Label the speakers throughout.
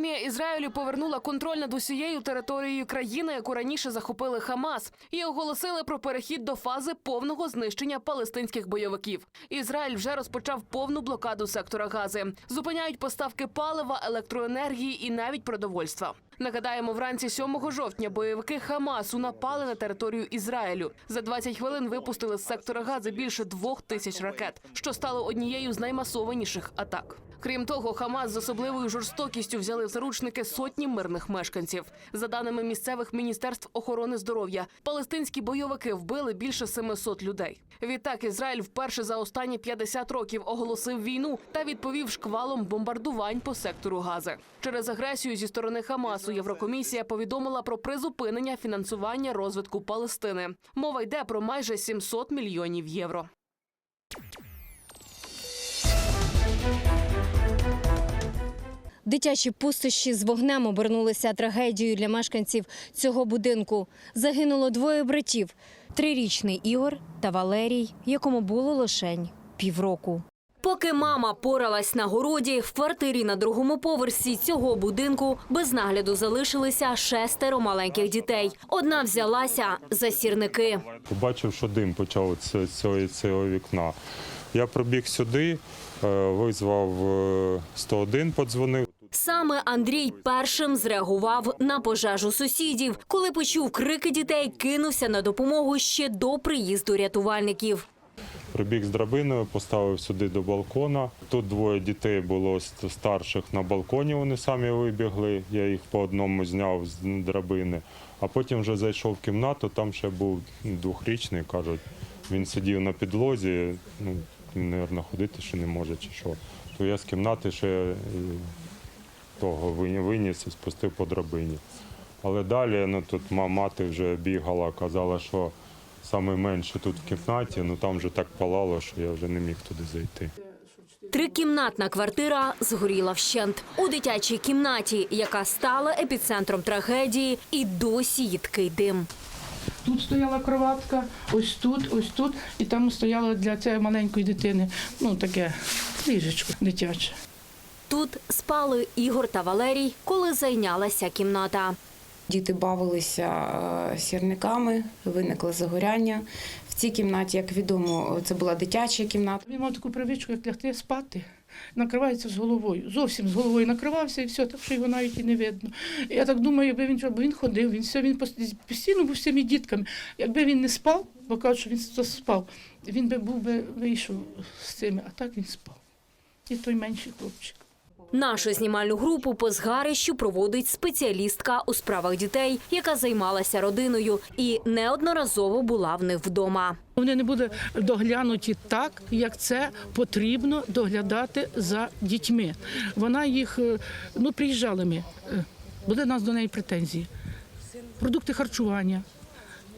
Speaker 1: Армія Ізраїлю повернула контроль над усією територією країни, яку раніше захопили Хамас, і оголосили про перехід до фази повного знищення палестинських бойовиків. Ізраїль вже розпочав повну блокаду сектора Гази. Зупиняють поставки палива, електроенергії і навіть продовольства. Нагадаємо, вранці 7 жовтня бойовики Хамасу напали на територію Ізраїлю. За 20 хвилин випустили з сектора Гази більше двох тисяч ракет, що стало однією з наймасованіших атак. Крім того, Хамас з особливою жорстокістю взяли в заручники сотні мирних мешканців. За даними місцевих міністерств охорони здоров'я, палестинські бойовики вбили більше 700 людей. Відтак Ізраїль вперше за останні 50 років оголосив війну та відповів шквалом бомбардувань по сектору Гази. Через агресію зі сторони Хамасу Єврокомісія повідомила про призупинення фінансування розвитку Палестини. Мова йде про майже 700 мільйонів євро.
Speaker 2: Дитячі пустощі з вогнем обернулися трагедією для мешканців цього будинку. Загинуло двоє братів: трирічний Ігор та Валерій, якому було лишень півроку. Поки мама поралась на городі, в квартирі на другому поверсі цього будинку без нагляду залишилися шестеро маленьких дітей. Одна взялася за сірники.
Speaker 3: Побачив, що дим почав з цього, цього вікна. Я пробіг сюди, е, визвав е, 101, подзвонив.
Speaker 2: Саме Андрій першим зреагував на пожежу сусідів. Коли почув крики дітей, кинувся на допомогу ще до приїзду рятувальників.
Speaker 3: Прибіг з драбиною, поставив сюди до балкона. Тут двоє дітей було старших на балконі, вони самі вибігли. Я їх по одному зняв з драбини. А потім вже зайшов в кімнату, там ще був двохрічний, кажуть. Він сидів на підлозі, ну, він, мабуть, ходити ще не може чи що. То я з кімнати ще е, того виніс і спустив по драбині. Але далі ну, тут мати вже бігала, казала, що саме менше тут в кімнаті, ну там вже так палало, що я вже не міг туди зайти.
Speaker 2: Трикімнатна квартира згоріла вщент. У дитячій кімнаті, яка стала епіцентром трагедії, і досі їдкий дим.
Speaker 4: Тут стояла кроватка, ось тут, ось тут, і там стояло для цієї маленької дитини, ну таке ліжечко дитяче.
Speaker 2: Тут спали Ігор та Валерій, коли зайнялася кімната.
Speaker 5: Діти бавилися е, сірниками, виникло загоряння. В цій кімнаті, як відомо, це була дитяча кімната.
Speaker 4: Він мав таку привичку, як лягти спати, накривається з головою. Зовсім з головою накривався і все, так що його навіть і не видно. Я так думаю, якби він бо він ходив, він все, він постійно був з цими дітками. Якби він не спав, бо кажуть, що він спав, він би був би вийшов з цими, а так він спав. І той менший хлопчик.
Speaker 2: Нашу знімальну групу по згарищу проводить спеціалістка у справах дітей, яка займалася родиною і неодноразово була в них вдома.
Speaker 4: Вони не будуть доглянуті так, як це потрібно доглядати за дітьми. Вона їх е, ну приїжджали ми. е, Були нас до неї претензії. Продукти харчування.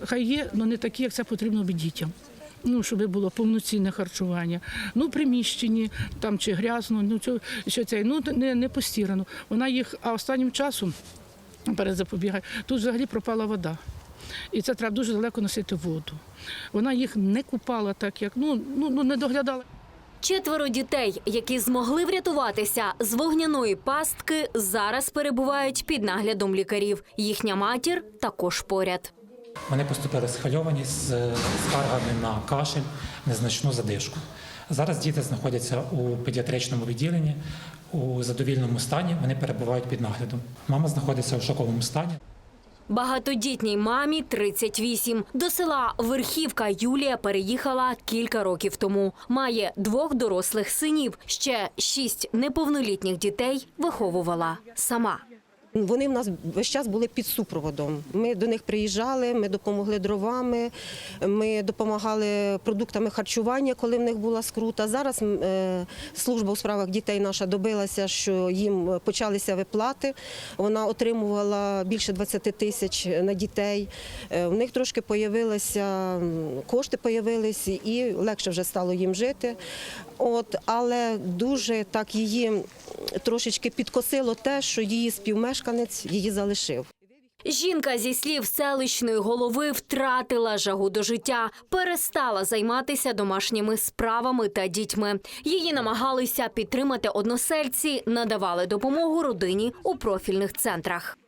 Speaker 4: Хай є, але не такі, як це потрібно би дітям. Ну, щоб було повноцінне харчування. Ну, приміщенні там чи грязно, ну що, що це, ну не, не постірано. Вона їх, а останнім часом перед запобігає, тут взагалі пропала вода. І це треба дуже далеко носити воду. Вона їх не купала так, як ну, ну, ну не доглядала.
Speaker 2: Четверо дітей, які змогли врятуватися з вогняної пастки, зараз перебувають під наглядом лікарів. Їхня матір також поряд.
Speaker 6: Вони поступили схвильовані з скаргами на кашель, незначну задишку. Зараз діти знаходяться у педіатричному відділенні у задовільному стані. Вони перебувають під наглядом. Мама знаходиться у шоковому стані.
Speaker 2: Багатодітній мамі 38. До села Верхівка Юлія переїхала кілька років тому. Має двох дорослих синів. Ще шість неповнолітніх дітей виховувала сама.
Speaker 7: Вони в нас весь час були під супроводом. Ми до них приїжджали, ми допомогли дровами, ми допомагали продуктами харчування, коли в них була скрута. Зараз е, служба у справах дітей наша добилася, що їм почалися виплати. Вона отримувала більше 20 тисяч на дітей. Е, У них трошки появилися кошти, появились, і легше вже стало їм жити. От, але дуже так її трошечки підкосило те, що її співмешканець її залишив.
Speaker 2: Жінка зі слів селищної голови втратила жагу до життя, перестала займатися домашніми справами та дітьми. Її намагалися підтримати односельці, надавали допомогу родині у профільних центрах.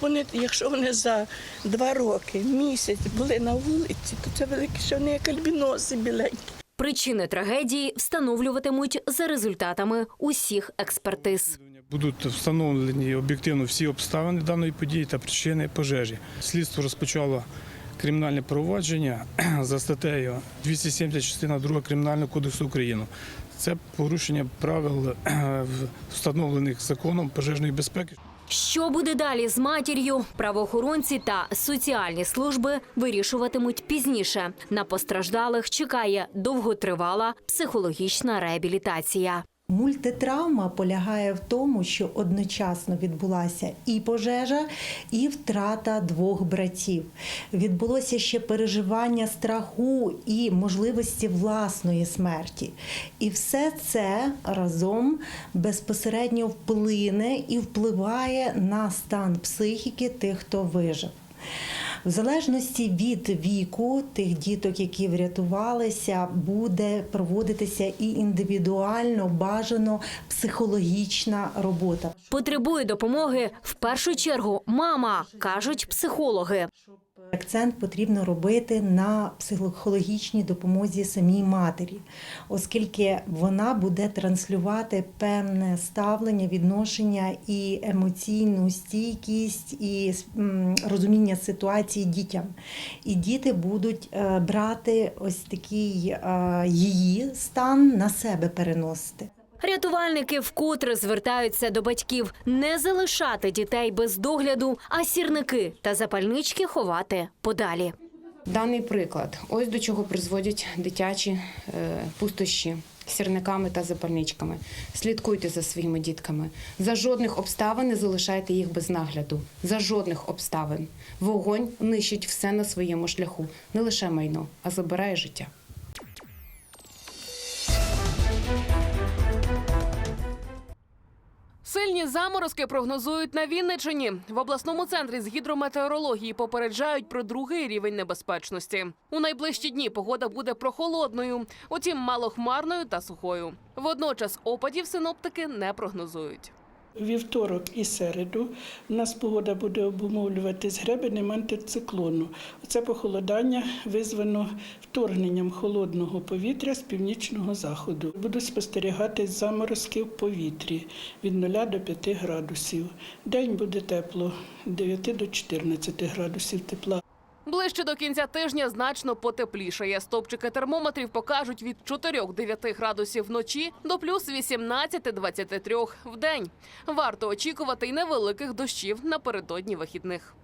Speaker 8: Вони, якщо вони за два роки, місяць були на вулиці, то це велике, що вони як альбіноси біленькі.
Speaker 2: Причини трагедії встановлюватимуть за результатами усіх експертиз.
Speaker 9: Будуть встановлені об'єктивно всі обставини даної події та причини пожежі. Слідство розпочало кримінальне провадження за статтею 270 частина 2 Кримінального кодексу України. Це порушення правил е, встановлених законом пожежної безпеки.
Speaker 2: Що буде далі з матір'ю? Правоохоронці та соціальні служби вирішуватимуть пізніше. На постраждалих чекає довготривала психологічна реабілітація.
Speaker 10: Мультитравма полягає в тому, що одночасно відбулася і пожежа, і втрата двох братів. Відбулося ще переживання страху і можливості власної смерті. І все це разом безпосередньо вплине і впливає на стан психіки тих, хто вижив. В залежності від віку тих діток, які врятувалися, буде проводитися і індивідуально бажано психологічна робота.
Speaker 2: Потребує допомоги в першу чергу мама, кажуть психологи.
Speaker 10: Акцент потрібно робити на психологічній допомозі самій матері, оскільки вона буде транслювати певне ставлення, відношення і емоційну стійкість і розуміння ситуації дітям. І діти будуть е, брати ось такий е, її стан на себе переносити.
Speaker 2: Рятувальники вкотре звертаються до батьків не залишати дітей без догляду, а сірники та запальнички ховати подалі.
Speaker 5: Даний приклад. Ось до чого призводять дитячі е, пустощі сірниками та запальничками. Слідкуйте за своїми дітками. За жодних обставин не залишайте їх без нагляду. За жодних обставин. Вогонь нищить все на своєму шляху. Не лише майно, а забирає життя.
Speaker 1: Заморозки прогнозують на Вінничині. В обласному центрі з гідрометеорології попереджають про другий рівень небезпечності. У найближчі дні погода буде прохолодною, утім малохмарною та сухою. Водночас опадів синоптики не прогнозують.
Speaker 8: Вівторок і середу у нас погода буде обумовлюватись гребенем антициклону. Це похолодання визвано вторгненням холодного повітря з північного заходу. Будуть спостерігатись заморозки в повітрі від 0 до 5 градусів. День буде тепло 9 до 14 градусів тепла.
Speaker 1: Ближче до кінця тижня значно потеплішає. Стопчики термометрів покажуть від 4-9 градусів вночі до плюс 18-23 в день. Варто очікувати й невеликих дощів напередодні вихідних.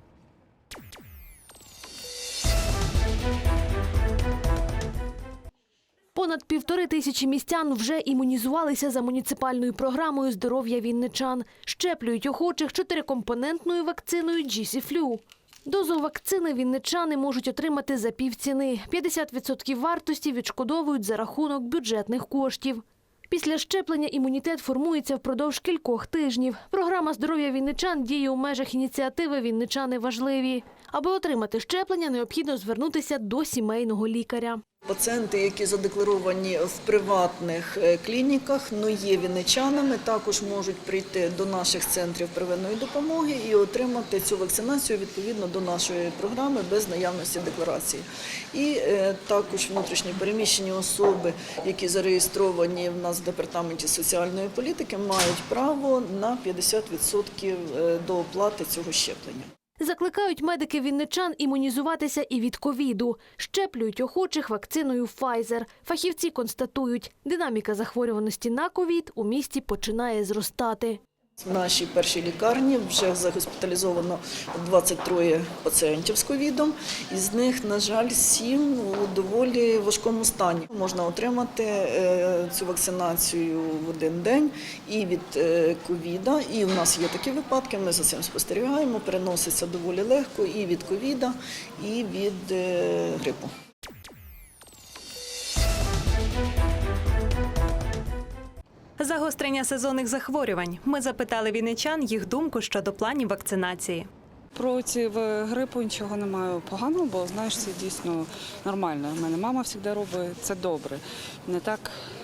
Speaker 11: Понад півтори тисячі містян вже імунізувалися за муніципальною програмою здоров'я вінничан. Щеплюють охочих чотирикомпонентною вакциною GC-Flu. Дозу вакцини вінничани можуть отримати за півціни. 50% вартості відшкодовують за рахунок бюджетних коштів. Після щеплення імунітет формується впродовж кількох тижнів. Програма здоров'я вінничан діє у межах ініціативи Вінничани важливі. Аби отримати щеплення, необхідно звернутися до сімейного лікаря.
Speaker 12: Пацієнти, які задекларовані в приватних е, клініках, но є вінничанами, також можуть прийти до наших центрів первинної допомоги і отримати цю вакцинацію відповідно до нашої програми без наявності декларації. І е, також внутрішньо переміщені особи, які зареєстровані в нас в департаменті соціальної політики, мають право на 50% е, до оплати цього щеплення.
Speaker 11: Закликають медики вінничан імунізуватися і від ковіду. Щеплюють охочих вакциною Pfizer. Фахівці констатують, динаміка захворюваності на ковід у місті починає зростати.
Speaker 12: В нашій першій лікарні вже загоспіталізовано 23 пацієнтів з ковідом, із них, на жаль, 7 у доволі важкому стані. Можна отримати е, цю вакцинацію в один день і від е, ковіда. І в нас є такі випадки. Ми за цим спостерігаємо. Переноситься доволі легко і від ковіда, і від е, грипу.
Speaker 13: Загострення сезонних захворювань. Ми запитали вінничан їх думку щодо планів вакцинації. Про ці в- грипу нічого немає поганого, бо знаєш, це дійсно нормально. У мене мама завжди робить це добре. Не так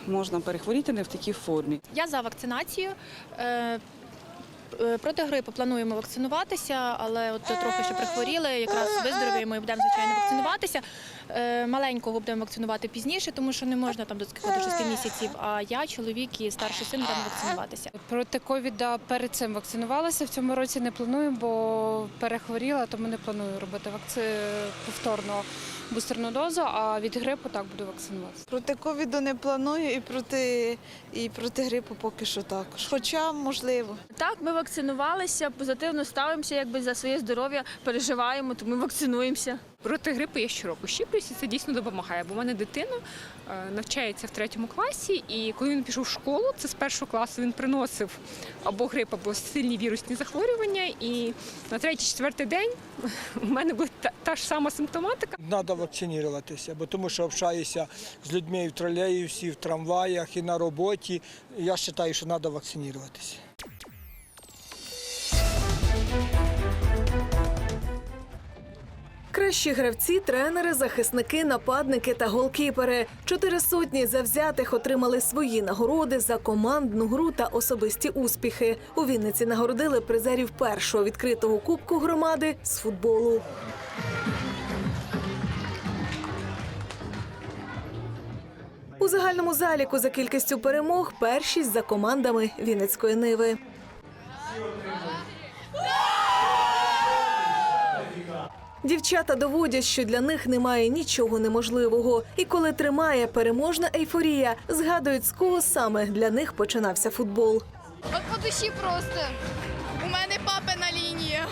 Speaker 13: можна перехворіти не в такій формі.
Speaker 14: Я за вакцинацію. Е, е, Проти грипу плануємо вакцинуватися, але от трохи ще прихворіли, якраз виздоровіємо і будемо звичайно вакцинуватися. Е, Маленького будемо вакцинувати пізніше, тому що не можна там до до 6 місяців. А я, чоловік і старший син будемо вакцинуватися.
Speaker 15: Проти ковіда перед цим вакцинувалася. В цьому році не планую, бо перехворіла, тому не планую робити вакци... повторно бустерну дозу, а від грипу так буду вакцинуватися.
Speaker 16: Проти ковіду не планую і проти, і проти грипу поки що також. Хоча можливо.
Speaker 14: Так, ми вакцинувалися, позитивно ставимося, якби за своє здоров'я переживаємо, тому вакцинуємося.
Speaker 15: Проти грипу я щороку щіплюся, це дійсно допомагає. Бо в мене дитина е, навчається в третьому класі, і коли він пішов в школу, це з першого класу він приносив або грип, або сильні вірусні захворювання. І на третій-четвертий день у мене була та, та ж сама симптоматика.
Speaker 17: Треба вакцинуватися, бо тому що общаюся з людьми і в тролейбусі, і в трамваях, і на роботі. Я вважаю, що треба вакцинуватися.
Speaker 18: Кращі гравці, тренери, захисники, нападники та голкіпери. Чотири сотні завзятих отримали свої нагороди за командну гру та особисті успіхи. У Вінниці нагородили призерів першого відкритого кубку громади з футболу. У загальному заліку за кількістю перемог першість за командами Вінницької Ниви. Дівчата доводять, що для них немає нічого неможливого. І коли тримає переможна ейфорія, згадують, з кого саме для них починався футбол.
Speaker 14: От по душі просто. У мене папина лінія.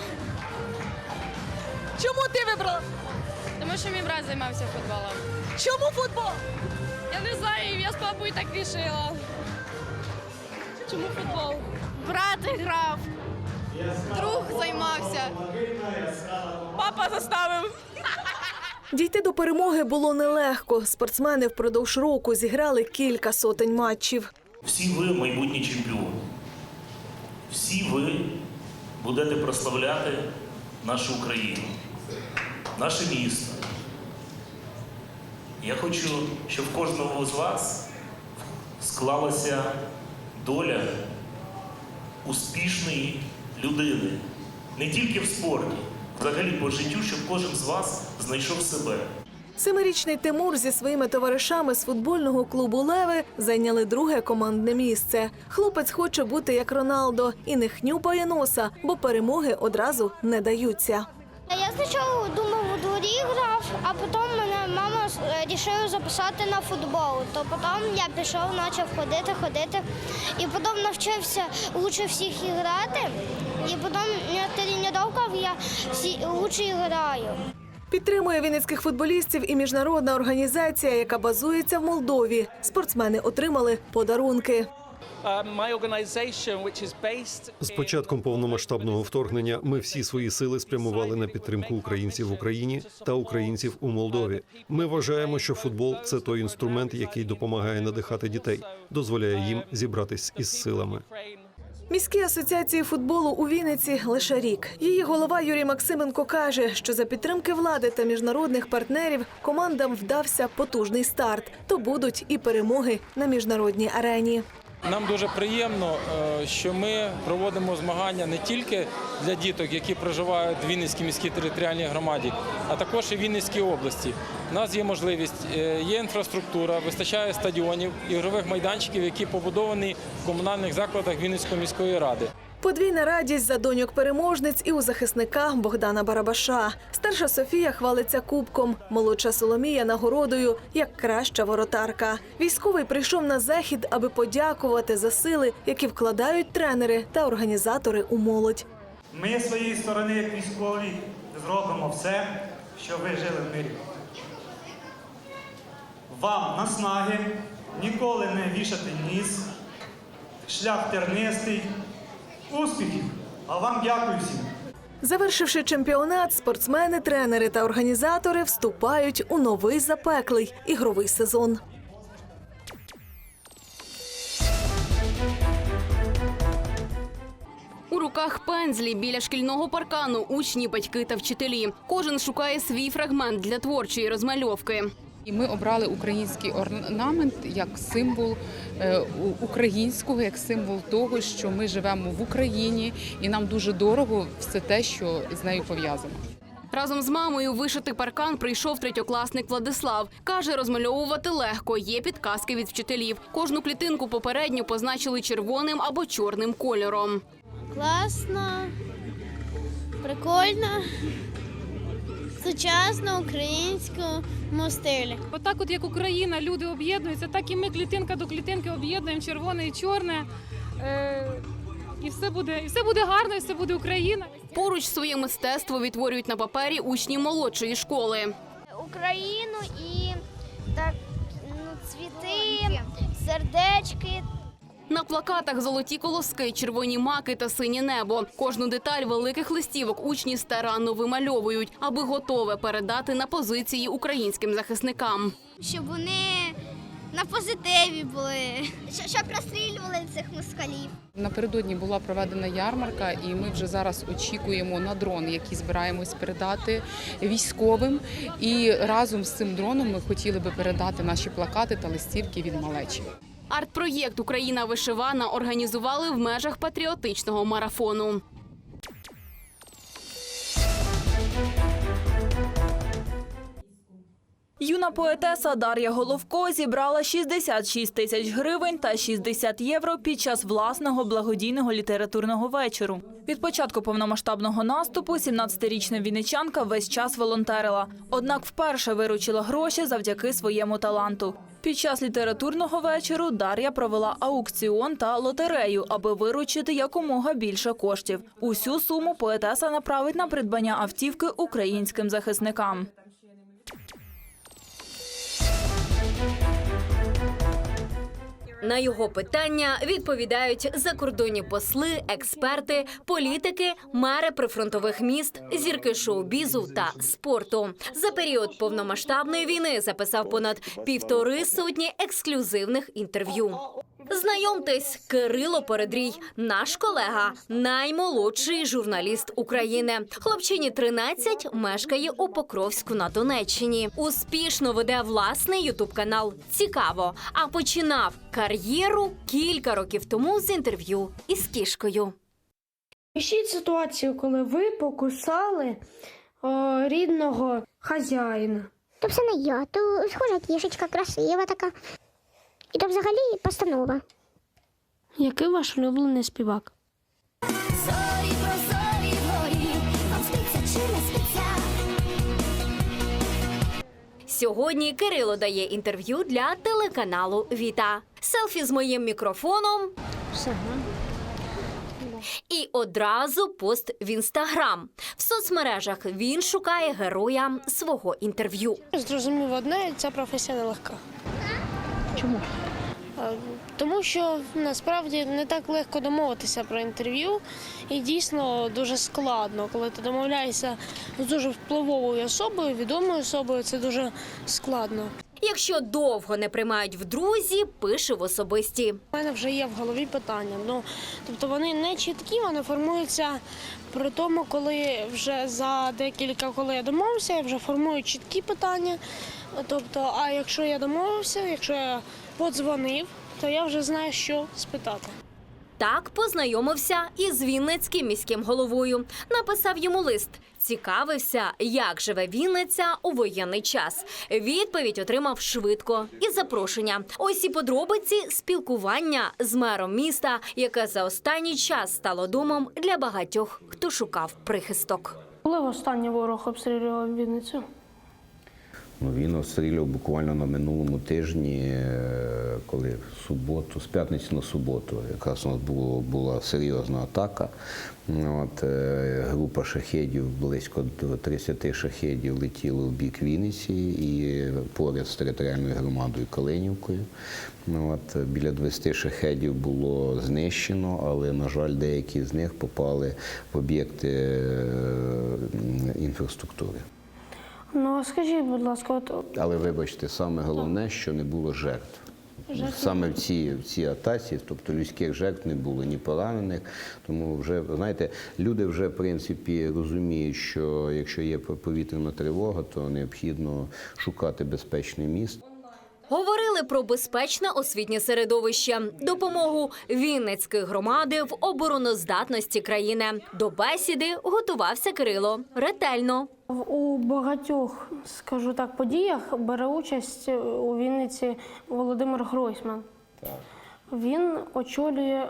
Speaker 18: Чому ти вибрав?
Speaker 14: Тому що мій брат займався футболом.
Speaker 18: Чому футбол?
Speaker 14: Я не знаю, я з папою так рішила. Чому футбол? Брат грав. Друг займався. Папа заставив.
Speaker 18: Дійти до перемоги було нелегко. Спортсмени впродовж року зіграли кілька сотень матчів.
Speaker 19: Всі ви майбутні чемпіони. Всі ви будете прославляти нашу Україну, наше місто. Я хочу, щоб в кожного з вас склалася доля успішної людини. Не тільки в спорті, взагалі по життю, щоб кожен з вас знайшов себе.
Speaker 18: Семирічний Тимур зі своїми товаришами з футбольного клубу Леви зайняли друге командне місце. Хлопець хоче бути як Роналдо і не хнюпає носа, бо перемоги одразу не даються.
Speaker 14: Я спочатку думав у дворі грав, а потім мене мама вирішила записати на футбол. То потім я пішов, почав ходити, ходити. І потім навчився лучше всіх грати. І потім на тренувках я всі лучше граю.
Speaker 18: Підтримує вінницьких футболістів і міжнародна організація, яка базується в Молдові. Спортсмени отримали подарунки.
Speaker 20: З початком повномасштабного вторгнення ми всі свої сили спрямували на підтримку українців в Україні та українців у Молдові. Ми вважаємо, що футбол це той інструмент, який допомагає надихати дітей, дозволяє їм зібратись із силами.
Speaker 18: Міській асоціації футболу у Вінниці лише рік. Її голова Юрій Максименко каже, що за підтримки влади та міжнародних партнерів командам вдався потужний старт. То будуть і перемоги на міжнародній арені.
Speaker 9: Нам дуже приємно, е, що ми проводимо змагання не тільки для діток, які проживають в Вінницькій міській територіальній громаді, а також і в Вінницькій області. У нас є можливість, е, є інфраструктура, вистачає стадіонів, ігрових майданчиків, які побудовані в комунальних закладах Вінницької міської ради.
Speaker 18: Подвійна радість за доньок переможниць і у захисника Богдана Барабаша. Старша Софія хвалиться кубком, молодша Соломія нагородою як краща воротарка. Військовий прийшов на захід, аби подякувати за сили, які вкладають тренери та організатори у молодь.
Speaker 21: Ми з своєї сторони, як військові, зробимо все, щоб ви жили в мирі. Вам наснаги ніколи не вішати ніс, шлях тернистий, успіхів, а вам дякую всім.
Speaker 18: Завершивши чемпіонат, спортсмени, тренери та організатори вступають у новий запеклий ігровий сезон.
Speaker 1: У
Speaker 22: руках пензлі біля шкільного паркану учні, батьки та вчителі. Кожен шукає свій фрагмент для творчої розмальовки.
Speaker 23: І ми обрали український орнамент як символ е, українського, як символ того, що ми живемо в Україні, і нам дуже дорого все те, що з нею пов'язано.
Speaker 22: Разом з мамою вишити паркан прийшов третьокласник Владислав. Каже, розмальовувати легко. Є підказки від вчителів. Кожну клітинку попередньо позначили червоним або чорним кольором.
Speaker 14: Класно, прикольно, сучасно, українському стилі.
Speaker 24: Отак, от як Україна, люди об'єднуються, так і ми клітинка до клітинки об'єднуємо червоне і чорне. Е, і все буде, і все буде гарно, і все буде Україна.
Speaker 22: Поруч своє мистецтво відтворюють на папері учні молодшої школи.
Speaker 14: Україну і так, ну, цвіти, сердечки.
Speaker 22: На плакатах золоті колоски, червоні маки та синє небо. Кожну деталь великих листівок учні старанно вимальовують, аби готове передати на позиції українським захисникам.
Speaker 14: Щоб вони на позитиві були, щоб розстрілювали цих москалів.
Speaker 23: Напередодні була проведена ярмарка, і ми вже зараз очікуємо на дрон, який збираємось передати військовим. І разом з цим дроном ми хотіли би передати наші плакати та листівки від малечі.
Speaker 22: Арт-проєкт Україна вишивана організували в межах патріотичного марафону.
Speaker 25: Юна поетеса Дар'я Головко зібрала 66 тисяч гривень та 60 євро під час власного благодійного літературного вечору. Від початку повномасштабного наступу 17-річна вінничанка весь час волонтерила. Однак вперше виручила гроші завдяки своєму таланту. Під час літературного вечору Дар'я провела аукціон та лотерею, аби виручити якомога більше коштів. Усю суму поетеса направить на придбання автівки українським захисникам.
Speaker 2: На його питання відповідають закордонні посли, експерти, політики, мери прифронтових міст, зірки шоу-бізу та спорту. За період повномасштабної війни записав понад півтори сотні ексклюзивних інтерв'ю. Знайомтесь, Кирило Передрій, наш колега, наймолодший журналіст України. Хлопчині 13, мешкає у Покровську на Донеччині. Успішно веде власний ютуб канал. Цікаво. А починав кар'єру кілька років тому з інтерв'ю із кішкою.
Speaker 26: Пишіть ситуацію, коли ви покусали о, рідного хазяїна.
Speaker 14: То все не я, то схожа кішечка, красива така. І то взагалі постанова.
Speaker 26: Який ваш улюблений співак?
Speaker 14: Зорі прозорі вгорі, вам спиться чи не спиться.
Speaker 2: Сьогодні Кирило дає інтерв'ю для телеканалу Віта. Селфі з моїм мікрофоном. Все. І одразу пост в інстаграм. В соцмережах він шукає героя свого інтерв'ю.
Speaker 26: Зрозумів одне, ця професія нелегка. Чому? Тому що насправді не так легко домовитися про інтерв'ю, і дійсно дуже складно, коли ти домовляєшся з дуже впливовою особою, відомою особою, це дуже складно.
Speaker 2: Якщо довго не приймають в друзі, пише в особисті.
Speaker 26: У мене вже є в голові питання. Ну тобто вони не чіткі, вони формуються при тому, коли вже за декілька, коли я домовився, я вже формую чіткі питання. Тобто, а якщо я домовився, якщо я подзвонив, то я вже знаю, що спитати.
Speaker 2: Так познайомився із Вінницьким міським головою. Написав йому лист. Цікавився, як живе Вінниця у воєнний час. Відповідь отримав швидко і запрошення. Ось і подробиці спілкування з мером міста, яке за останній час стало домом для багатьох, хто шукав прихисток.
Speaker 26: Коли останній ворог обстрілював Вінницю?
Speaker 27: Ну, він обстрілював буквально на минулому тижні, е, коли в суботу, з п'ятниці на суботу, якраз у нас було, була серйозна атака. Ну, От, е, група шахедів, близько до 30 шахедів летіло в бік Вінниці і поряд з територіальною громадою Калинівкою. Ну, От, біля 20 шахедів було знищено, але, на жаль, деякі з них попали в об'єкти е, інфраструктури.
Speaker 26: Ну а скажіть, будь ласка, от
Speaker 27: Але вибачте, саме головне, що не було жертв. Саме в цій, в цій атаці, тобто людських жертв не було, ні поранених. Тому вже знаєте, люди вже в принципі розуміють, що якщо є повітряна тривога, то необхідно шукати безпечне місце.
Speaker 2: Говорили про безпечне освітнє середовище, допомогу Вінницької громади в обороноздатності країни. До бесіди готувався Кирило ретельно.
Speaker 26: У багатьох, скажу так, подіях бере участь у Вінниці Володимир Гройсман. Він очолює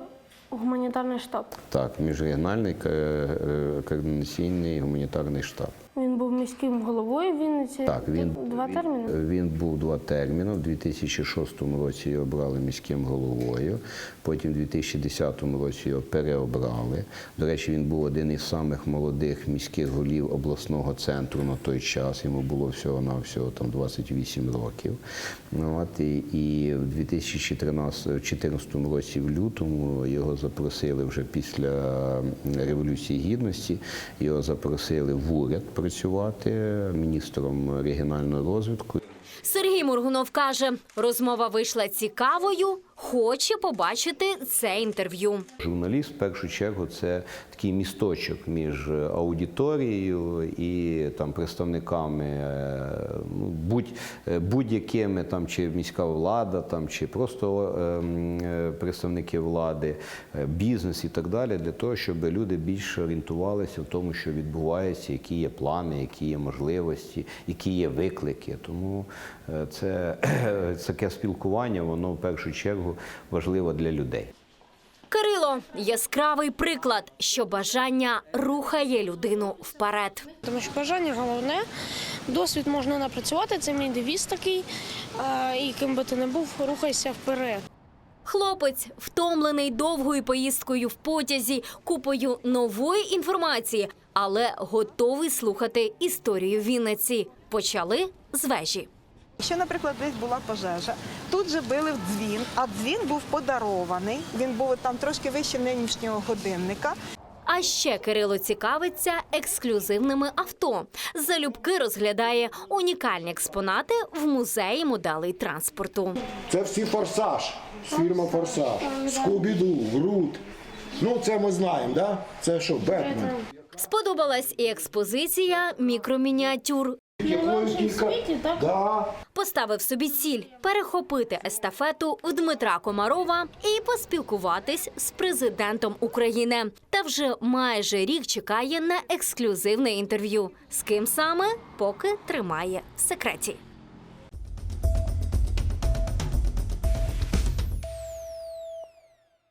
Speaker 26: гуманітарний штаб.
Speaker 27: Так, міжрегіональний ко- е, координаційний гуманітарний штаб.
Speaker 26: Він був міським головою Вінниці.
Speaker 27: Так, він,
Speaker 26: два терміни.
Speaker 27: Він був два терміни. В 2006 році його обрали міським головою, потім в 2010 році його переобрали. До речі, він був один із самих молодих міських голів обласного центру на той час. Йому було всього-навсього там 28 років. Ну, От, і, і в 2014 році, в лютому, його запросили вже після Революції Гідності, його запросили в уряд працювати міністром регіонального розвитку.
Speaker 2: Сергій Мургунов каже, розмова вийшла цікавою, хоче побачити це інтерв'ю.
Speaker 27: Журналіст в першу чергу це такий місточок між аудиторією і там представниками е, ну, е, будь-якими там чи міська влада, там чи просто е, представники влади, бізнес і так далі, для того, щоб люди більше орієнтувалися в тому, що відбувається, які є плани, які є можливості, які є виклики. Тому це таке спілкування, воно в першу чергу важливо для людей.
Speaker 2: Кирило яскравий приклад, що бажання рухає людину вперед.
Speaker 26: Тому що бажання головне, досвід можна напрацювати, це мій девіз такий. І ким би ти не був, рухайся вперед.
Speaker 2: Хлопець втомлений довгою поїздкою в потязі, купою нової інформації, але готовий слухати історію Вінниці. Почали з вежі.
Speaker 28: Якщо, наприклад, десь була пожежа, тут же били в дзвін, а дзвін був подарований. Він був там трошки вище нинішнього годинника.
Speaker 2: А ще Кирило цікавиться ексклюзивними авто. Залюбки розглядає унікальні експонати в музеї моделей транспорту.
Speaker 29: Це всі форсаж, фірма Форсаж, Скубіду, Грут. Ну, це ми знаємо, да? Це що, Бетмен?
Speaker 2: Сподобалась і експозиція мікромініатюр.
Speaker 29: Якою кілька... Да.
Speaker 2: Поставив собі ціль перехопити естафету в Дмитра Комарова і поспілкуватись з президентом України. Та вже майже рік чекає на ексклюзивне інтерв'ю. З ким саме поки тримає в секреті.